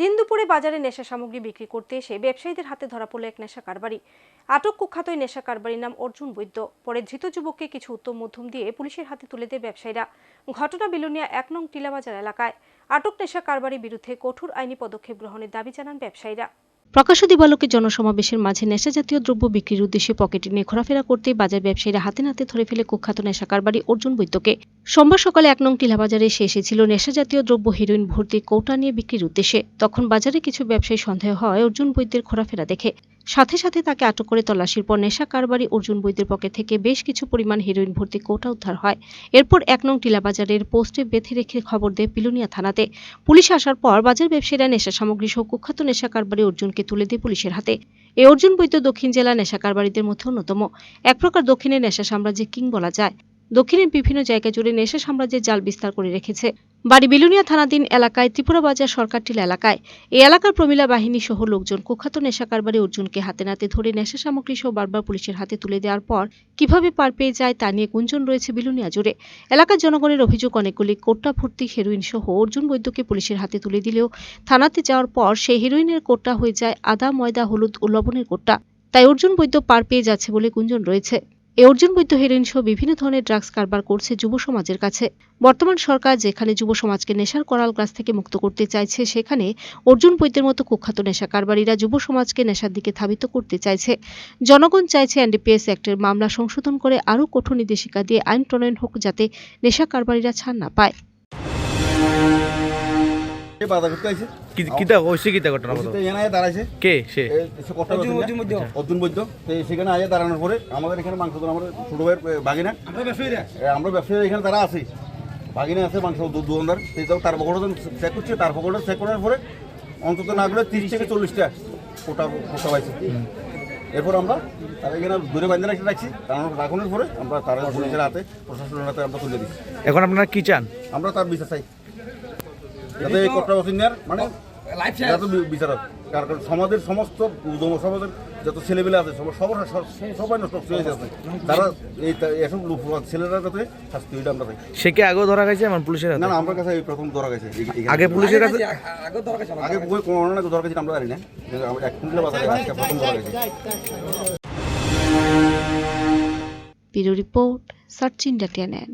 দিন দুপুরে বাজারে নেশা সামগ্রী বিক্রি করতে এসে ব্যবসায়ীদের হাতে ধরা পড়ল এক নেশা কারবারি। আটক কুখ্যাত ওই নেশা কারবারির নাম অর্জুন বৈদ্য। পরে ধৃত যুবককে কিছু উত্তম মধ্যম দিয়ে পুলিশের হাতে তুলে দেয় ব্যবসায়ীরা। ঘটনা বিলুনিয়া এক নং টিলাবাজার এলাকায়। আটক নেশা কারবারির বিরুদ্ধে কঠোর আইনি পদক্ষেপ গ্রহণের দাবি জানান ব্যবসায়ীরা। প্রকাশ্য দিবালোকে জনসমাবেশের মাঝে নেশা জাতীয় দ্রব্য বিক্রির উদ্দেশ্যে পকেটে নিয়ে ঘোরাফেরা করতে বাজার ব্যবসায়ীরা হাতে নাতে ধরে ফেলে কুখ্যাত নেশা কারবারি অর্জুন বৈদ্যকে। সোমবার সকালে এক নং টিলাবাজারে এসে এসেছিল নেশা জাতীয় দ্রব্য হিরোইন ভর্তি কৌটা নিয়ে বিক্রির উদ্দেশ্যে। তখন বাজারে কিছু ব্যবসায়ী সন্দেহ হয় অর্জুন বৈদ্যের ঘোরাফেরা দেখে। সাথে সাথে তাকে আটক করে তল্লাশির পর নেশা কারবারি অর্জুন বৈদ্যের পকেট থেকে বেশ কিছু পরিমাণ হিরোইন ভর্তি কৌটা উদ্ধার হয়। এরপর এক নং টিলাবাজারের পোস্টে বেঁধে রেখে খবর দেয় পিলুনিয়া থানাতে। পুলিশ আসার পর বাজার ব্যবসায়ীরা নেশা সামগ্রী সহ কুখ্যাত নেশা কারবারি অর্জুনকে তুলে দেয় পুলিশের হাতে। এই অর্জুন বৈদ্য দক্ষিণ জেলা নেশা কারবারিদের মধ্যে অন্যতম। এক প্রকার দক্ষিণের নেশা সাম্রাজ্যে কিং বলা যায়। দক্ষিণের বিভিন্ন জায়গা জুড়ে নেশা সাম্রাজ্যের জাল বিস্তার করে রেখেছে। বাড়ি বিলুনিয়া থানাধীন এলাকায় ত্রিপুরা বাজার সরকারটিলা এলাকায়। এই এলাকার প্রমিলা বাহিনী সহ লোকজন কুখ্যাত নেশা কারবারি অর্জুনকে হাতে নাতে ধরে নেশা সামগ্রী সহ বারবার পুলিশের হাতে তুলে দেওয়ার পর কীভাবে পার পেয়ে যায় তা নিয়ে গুঞ্জন রয়েছে বিলুনিয়া জুড়ে। এলাকার জনগণের অভিযোগ অনেকগুলি কোট্টা ভর্তি হেরোইন সহ অর্জুন বৈদ্যকে পুলিশের হাতে তুলে দিলেও থানাতে যাওয়ার পর সেই হেরোইনের কোট্টা হয়ে যায় আদা, ময়দা, হলুদ ও লবণের কোট্টা। তাই অর্জুন বৈদ্য পার পেয়ে যাচ্ছে বলে গুঞ্জন রয়েছে। এই অর্জুন বৈদ্য হেরোইন সহ বিভিন্ন ধরনের ড্রাগস কারবার করছে যুব সমাজের কাছে। বর্তমান সরকার যেখানে যুব সমাজকে নেশার করাল গ্লাস থেকে মুক্ত করতে চাইছে, সেখানে অর্জুন বৈদ্যের মতো কুখ্যাত নেশা কারবারিরা যুব সমাজকে নেশার দিকে ধাবিত করতে চাইছে। জনগণ চাইছে এনডিপিএস অ্যাক্টের মামলা সংশোধন করে আরও কঠোর নির্দেশিকা দিয়ে আইন প্রণয়ন হোক যাতে নেশা কারবারিরা ছাড় না পায়। কিতা হইছে কিতা ঘটনা তো এখানে আয়া দাঁড়াইছে। কে? সে? অর্জুন বৈদ্য। সেখানে আয়া দাঁড়ানোর পরে আমাদের এখানে মাংস দোকান ছোট ভাইয়ের বাগিনা আমরা ব্যবসায়ী এখানে তারা আছি। বাগিনা আছে মাংস দোকানদার সেই তো তার পকেটে চেক করছে তার পকেটে চেক করার পরে অন্তত না গেলে তিরিশ থেকে চল্লিশটা কোটা কোটা পাইছে। এরপর আমরা তারা এখানে দূরে বান্ধে রাখতে রাখছি। কারণ রাখনের পরে আমরা তারা পুলিশের হাতে প্রশাসনের হাতে আমরা তুলে দিচ্ছি। এখন আপনারা কি চান? আমরা তার বিচার চাই। যাতে এই কট্টা বসিনিয়ার মানে যাতে বি- কারণ সমাজের সমস্ত সমাজের যত ছেলেবেলে আছে সব সবার সবাই নষ্ট হয়ে যাচ্ছে তারা এই এসব ছেলেরা যাতে শাস্তি হইলে আমরা সে কি আগেও ধরা গেছে আমার পুলিশের না না আমার কাছে এই প্রথম ধরা গেছে আগে পুলিশের কাছে আগে কোনো কোনো না ধরা গেছে আমরা জানি না। এক বাজারে আজকে প্রথম ধরা গেছে bureau report search India TNN.